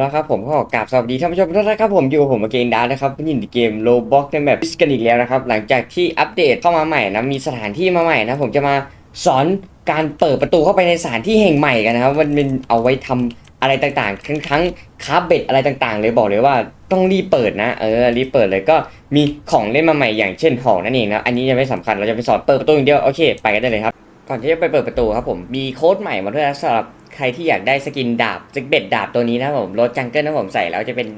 และครับผมก็ขอกราบสวัสดีท่านผู้ชมทุกท่านครับผมอยู่ผมเกมดาร์นะครับยินดีเกมโลบ็อกในแบบพิสกันอีกแล้วนะครับหลังจากที่อัปเดตเข้ามาใหม่นะมีสถานที่มาใหม่นะผมจะมาสอนการเปิดประตูเข้าไปในสถานที่แห่งใหม่กันนะครับมันเป็นเอาไว้ทำอะไรต่างๆ ทั้งทั้งคาร์เบ็ดอะไรต่างๆ เลยบอกเลยว่าต้องรีบเปิดนะเออรีบเปิดเลยก็มีของเล่นมาใหม่อย่างเช่นหอกนั่นเองนะอันนี้ยังไม่สำคัญเราจะไปสอนเปิดประตูอย่างเดียวโอเค ไปกันได้เลยครับก่อนที่จะไปเปิดประตูครับผมมีโค้ดใหม่มาด้วยนะสำหรับ รที่อยากได้สกินดาบสกเบ็ดดาบตัวนี้นะผมรถจังเกิลนะผมใส่แล้วจะเป็น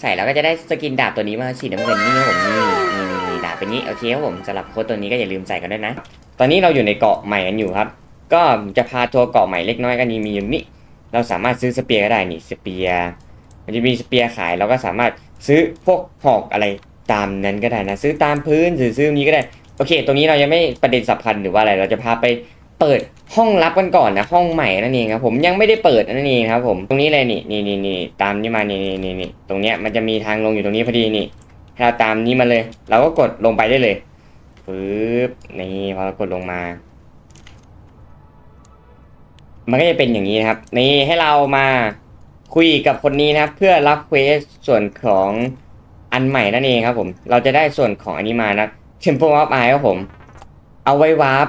ใส่แล้วก็จะได้สกินดาบตัวนี้มาสีน้ำเงินนี่ครับผมนี่นี่นี่ดาบเป็นนี้โอเคครับผมสำหรับโค้ดตัวนี้ก็อย่าลืมใส่กันด้วยนะ ตอนนี้เราอยู่ในเกาะใหม่กันอยู่ครับ ก็จะพาทัวร์เกาะใหม่เล็กน้อยกันนี้มีอยู่นี่เราสามารถซื้อสเปียร์ก็ได้นี่สเปียร์มันจะมีสเปียร์ขายเราก็สามารถซื้อพวกหอกอะไรตามนั้นก็ได้นะ ซื้อตามพื้นหรือซื้อนี้ก็ได้โอเค ตรงนี้เรายังไม่ประเด็นสำคัญหรือว่าอะไรเราจะพาไป เปิดห้องลับกันก่อนนะห้องใหม่นั่นเองครับผมยังไม่ได้เปิดนั่นเองครับผมตรงนี้เลยนี่นี่นี่นี่ตามนี่มานี่นี่นี่นี่ตรงเนี้ยมันจะมีทางลงอยู่ตรงนี้พอดีนี่ถ้าเราตามนี้มาเลย เราก็กดลงไปได้เลยปึ๊บนี่พอเรากดลงมา มันก็จะเป็นอย่างนี้นะครับ นี่ให้เรามาคุยกับคนนี้นะครับ เพื่อรับเควสส่วนของอันใหม่นั่นเองครับผม เราจะได้ส่วนของอันนี้มานะ Temple of Eye ครับผม เอาไว้วาร์ป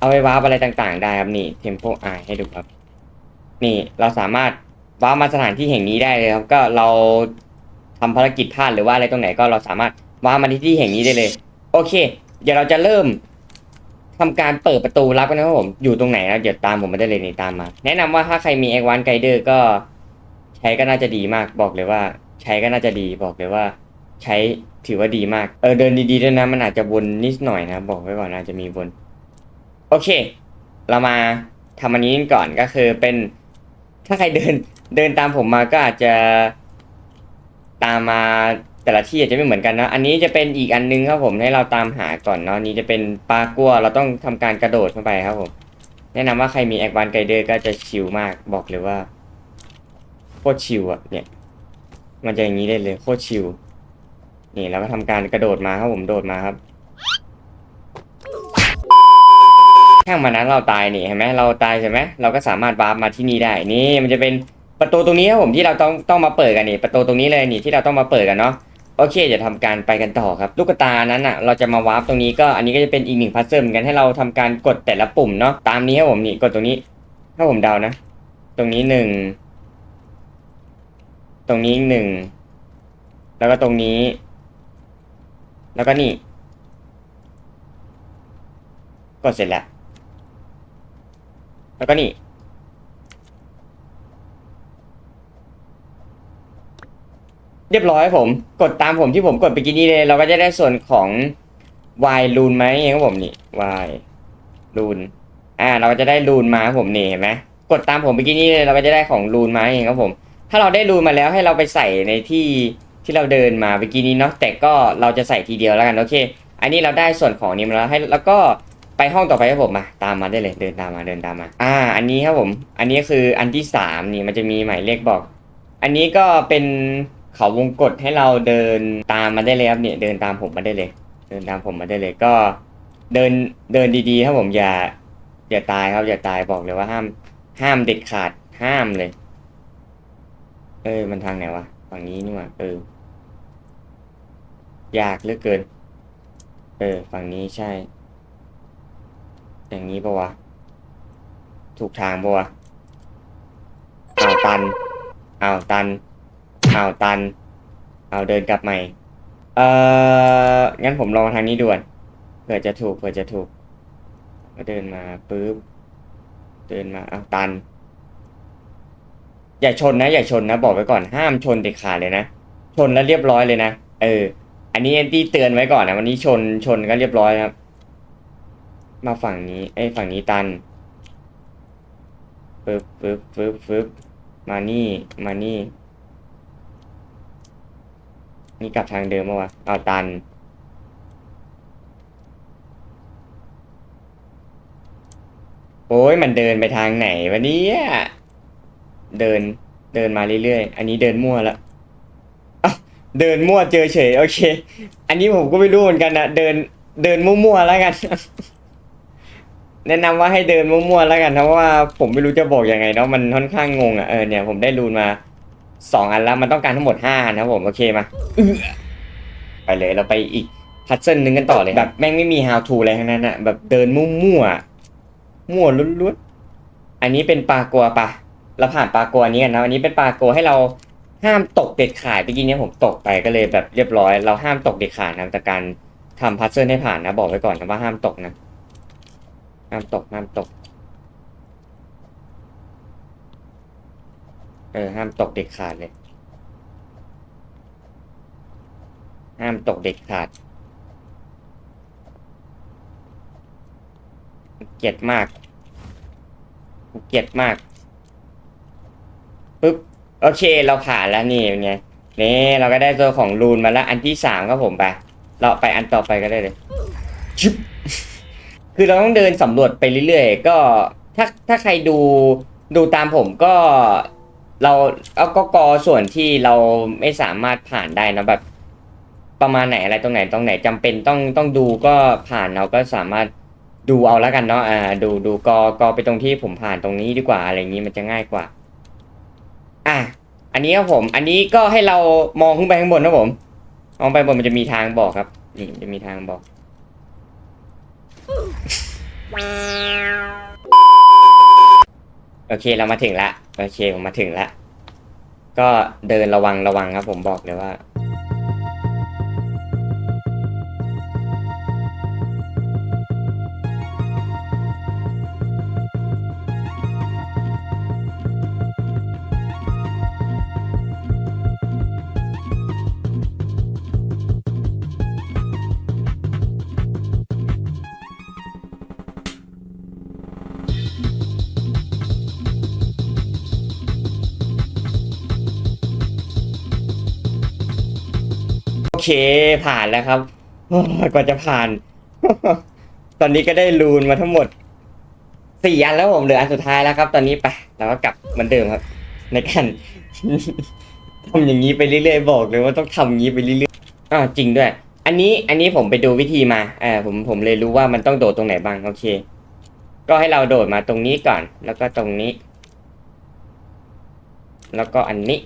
เอาไว้วาร์ปอะไรต่างๆ ได้ครับนี่ Temple Eye ให้ดูครับ นี่เราสามารถวาร์ปมาสถานที่แห่งนี้ได้เลยครับ ก็เราทำภารกิจพลาดหรือว่าอะไรตรงไหนก็เราสามารถวาร์ปมาที่ที่แห่งนี้ได้เลย โอเค เดี๋ยวเราจะเริ่มทำการเปิดประตูลับกันนะครับผมอยู่ตรงไหนนะเดี๋ยวตามผมมาได้เลยนี่ตามมา แนะนำว่าถ้าใครมี a อ a n ไกเดอร์ก็ ใช้ก็น่าจะดีมากบอกเลยว่า ใช้ก็น่าจะดีบอกเลยว่า ใช้ถือว่าดีมากเออเดินดีๆด้วยนะมันอาจจะวนนิดหน่อยนะ บอกไว้ก่อนอาจจะมีวน โอเค เรามาทำอันนี้ก่อนก็คือเป็นถ้าใครเดินเดินตามผมมาก็อาจจะตามมาแต่ละที่อาจจะไม่เหมือนกันนะ อันนี้จะเป็นอีกอันนึงครับผมให้เราตามหาก่อนเนาะนี้จะเป็นปลากัวเราต้องทำการกระโดดเข้าไปครับผม แนะนำว่าใครมีแอควันไกเดอร์ก็จะชิลมากบอกเลยว่าโคตรชิลอะเนี่ย มันจะอย่างนี้ได้เลยโคตรชิลนี่เราก็ทำการกระโดดมาครับผมโดดมาครับ ช่างมันนั้นเราตายนี่เห็นไหมเราตายใช่ไหมเราก็สามารถวาร์ปมาที่นี่ได้นี่มันจะเป็นประตูตรงนี้ครับผมที่เราต้องต้องมาเปิดกันนี่ประตูตรงนี้เลยนี่ที่เราต้องมาเปิดกันเนาะโอเคจะทำการไปกันต่อครับลูกตานั้นอะเราจะมาวาร์ปตรงนี้ก็อันนี้ก็จะเป็นอีกหนึ่งพัซเซิลเหมือนกันให้เราทำการกดแต่ละปุ่มเนาะตามนี้ครับผมนี่กดตรงนี้ถ้าผมเดานะ ตรงนี้หนึ่งตรงนี้หนึ่งแล้วก็ตรงนี้ แล้วก็นี่กดเสร็จแล้ว แล้วก็นี่ เรียบร้อยผมกดตามผมที่ผมกดไปกินนี่เลย เราก็จะได้ส่วนของ y รูนไหมครับผมนี่ y รูนอ่า เราก็จะได้รูนมาครับผมนี่เห็นไหมกดตามผมไปกินนี่เลยเราก็จะได้ของรูนมาเองครับผม ถ้าเราได้รูนมาแล้วให้เราไปใส่ในที่ที่เราเดินมาไปกินนี้เนาะแต่ก็เราจะใส่ทีเดียวแล้วกันโอเค อันนี้เราได้ส่วนของนี้มาแล้วให้แล้วก็ ไปห้องต่อไปครับผมมาตามมาได้เลยเดินตามมาเดินตามมา อ่า อันนี้ครับผม อันนี้คืออันที่สามนี่มันจะมีหมายเลขบอก อันนี้ก็เป็นเขาวงกดให้เราเดินตามมาได้เลยครับเนี่ยเดินตามผมมาได้เลย เดินตามผมมาได้เลยก็ เดินเดินดีๆครับผมอย่าอย่าตายครับอย่าตายบอกเลยว่าห้าม ห้ามเด็ดขาดห้ามเลย เออมันทางไหนวะฝั่งนี้นี่หว่าเออ ยากเหลือเกิน เออ ฝั่งนี้ใช่ อย่างนี้ปะวะ ถูกทางปะวะอ้าวตันอ้าวตันอ้าวตันอ้าวเดินกลับใหม่ เอ่อ งั้นผมลองทางนี้ด่วน เผื่อจะถูก เผื่อจะถูก ก็เดินมาปุ๊บ เดินมาอ้าวตัน อย่าชนนะ อย่าชนนะ บอกไว้ก่อน ห้ามชนเด็ดขาดเลยนะ ชนแล้วเรียบร้อยเลยนะ เออ อันนี้ที่เตือนไว้ก่อนนะ วันนี้ชน ชนก็เรียบร้อยนะครับ มาฝั่งนี้ไอ้ฝั่งนี้ตันปึ๊บปึ๊บปึ๊บปึ๊บมานี่ มานี่ นี่กลับทางเดิมมาวะเอาตัน โอ้ยมันเดินไปทางไหนวะเนี่ยเดินเดินมาเรื่อยๆ อันนี้เดินมั่วละเดินมั่วเจอเฉย โอเค อันนี้ผมก็ไม่รู้เหมือนกันนะเดินเดินมั่วๆแล้วกัน แนะนำว่าให้เดินมั่วๆแล้วกันนะเพราะว่าผมไม่รู้จะบอกยังไงเนาะมันค่อนข้างงงอะเออเนี่ยผมได้รูนมาสองอันแล้วมันต้องการทั้งหมดห้าอันนะครับผมโอเคมาอื้อไปเลยเราไปอีกพัซเซิลหนึ่งกันต่อเลยแบบแม่งไม่มี how to อะไรทั้งนั้นอะแบบเดินมั่วๆมั่วลุ้วนๆอันนี้เป็นปลากัวปะเราผ่านปลากัวนี้กันนะอันนี้เป็นปลากัวให้เราห้ามตกเด็ดขาดเมื่อกี้เนี้ผมตกไปก็เลยแบบเรียบร้อย เราห้ามตกเด็ดขาดนะแต่การทำพัซเซิลให้ผ่านนะ บอกไว้ก่อนนะว่าห้ามตกนะ ห้ามตกห้ามตก เออ ห้ามตกเด็ดขาดเลย ห้ามตกเด็ดขาด เกลียดมาก เกลียดมาก ปึ๊บ โอเค เราผ่านแล้วนี่เป็นไงนี่เราก็ได้ตัวของรูนมาแล้ว อันที่สามครับผมไป เราไปอันต่อไปก็ได้เลยชึบ คือเราต้องเดินสำรวจไปเรื่อยๆ ก็ถ้าถ้าใครดูดูตามผมก็เราเอาก็กอส่วนที่เราไม่สามารถผ่านได้นะแบบ ประมาณไหนอะไรตรงไหนตรงไหนจำเป็นต้องต้องดูก็ผ่านเราก็สามารถดูเอาแล้วกันเนาะอ่า ดูดูกอกอไปตรงที่ผมผ่านตรงนี้ดีกว่าอะไรอย่างนี้มันจะง่ายกว่า อะอันนี้ครับผม อันนี้ก็ให้เรามองขึ้นไปข้างบนนะผม มองไปบนมันจะมีทางบอกครับนี่จะมีทางบอก โอเคเรามาถึงละ โอเคผมมาถึงละ ก็เดินระวังระวังครับผมบอกเลยว่า เคผ่านแล้วครับกว่าจะผ่าน ตอนนี้ก็ได้รูนมาทั้งหมดสี่อันแล้วผมเหลืออันสุดท้ายแล้วครับ ตอนนี้ไปเราก็กลับเหมือนเดิมครับ ในการทำอย่างนี้ไปเรื่อยๆบอกเลยว่าต้องทำอย่างนี้ไปเรื่อยๆอ่าจริงด้วย อันนี้อันนี้ผมไปดูวิธีมาเออผมผมเลยรู้ว่ามันต้องโดดตรงไหนบ้างโอเค ก็ให้เราโดดมาตรงนี้ก่อน แล้วก็ตรงนี้ แล้วก็อันนี้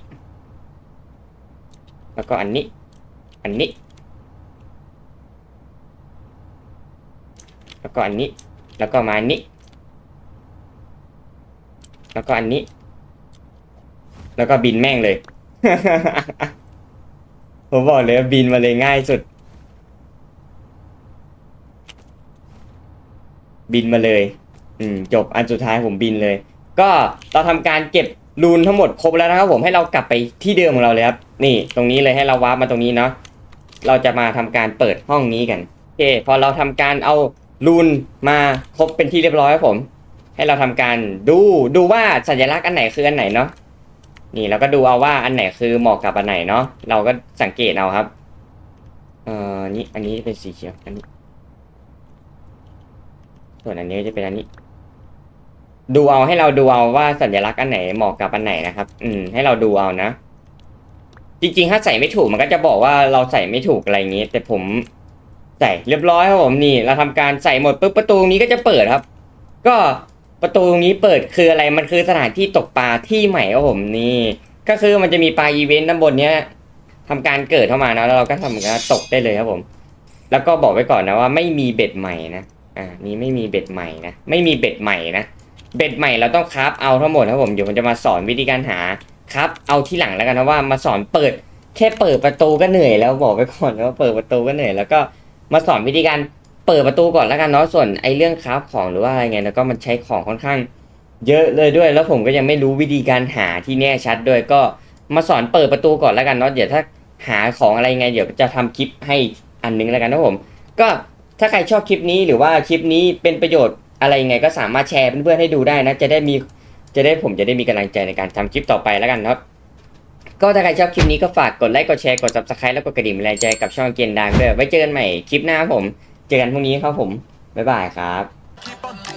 แล้วก็อันนี้ อันนี้ แล้วก็อันนี้ แล้วก็มาอันนี้ แล้วก็อันนี้ แล้วก็บินแม่งเลย ผมบอกเลยบินมาเลยง่ายสุด บินมาเลย อืม จบอันสุดท้ายผมบินเลย ก็เราทำการเก็บรูนทั้งหมดครบแล้วนะครับผมให้เรากลับไปที่เดิมของเราเลยครับ นี่ตรงนี้เลยให้เราวาร์ปมาตรงนี้เนาะ เราจะมาทำการเปิดห้องนี้กันโอเคพอเราทำการเอารูนมาครบเป็นที่เรียบร้อยครับผม ให้เราทำการดูดูว่าสัญลักษณ์อันไหนคืออันไหนเนาะนี่เราก็ดูเอาว่าอันไหนคือเหมาะกับอันไหนเนาะเราก็สังเกตเอาครับเอ่อนี่อันนี้เป็นสีเขียวอันนี้ ส่วนอันนี้จะเป็นอันนี้ ดูเอาให้เราดูเอาว่าสัญลักษณ์อันไหนเหมาะกับอันไหนนะครับ อืม ให้เราดูเอานะ จริงๆ ถ้าใส่ไม่ถูกมันก็จะบอกว่าเราใส่ไม่ถูกอะไรอย่างนี้ แต่ผมใส่เรียบร้อยครับผมนี่ เราทำการใส่หมดปุ๊บประตูตรงนี้ก็จะเปิดครับ ก็ประตูตรงนี้เปิดคืออะไรมันคือสถานที่ตกปลาที่ใหม่ครับผมนี่ ก็คือมันจะมีปลาอีเวนต์ด้านบนเนี้ยทำการเกิดเข้ามานะแล้วเราก็ทำการตกได้เลยครับผม แล้วก็บอกไว้ก่อนนะว่าไม่มีเบ็ดใหม่นะอ่านี่ไม่มีเบ็ดใหม่นะไม่มีเบ็ดใหม่นะเบ็ดใหม่เราต้องคราฟเอาทั้งหมดครับผมเดี๋ยวผมจะมาสอนวิธีการหา ครับ เอาที่หลังแล้วกันนะว่ามาสอนเปิดแค่เปิดประตูก็เหนื่อยแล้วบอกไว้ก่อนว่าเปิดประตูก็เหนื่อยแล้วก็มาสอนวิธีการเปิดประตูก่อนแล้วกันเนาะส่วนไอ้เรื่องคราฟของหรือว่าอะไรไงแล้วก็มันใช้ของค่อนข้าง เยอะเลยด้วย แล้วผมก็ยังไม่รู้วิธีการหาที่แน่ชัดด้วยก็มาสอนเปิดประตูก่อนแล้วกันเนาะเดี๋ยวถ้าหาของอะไรไงเดี๋ยวจะทำคลิปให้อันนึงแล้วกันนะผม ก็ถ้าใครชอบคลิปนี้หรือว่าคลิปนี้เป็นประโยชน์อะไรไงก็สามารถแชร์เพื่อนๆให้ดูได้นะ จะได้มี จะได้ผมจะได้มีกำลังใจในการทำคลิปต่อไปแล้วกันครับ ก็ถ้าใครชอบคลิปนี้ก็ฝากกดไลค์กดแชร์กด subscribe แล้วกดกระดิ่งเป็นแรงใจกับช่องเกนดังด้วยไว้เจอกันใหม่คลิปหน้าครับผม เจอกันพรุ่งนี้ครับผมบ๊ายบายครับ Keep on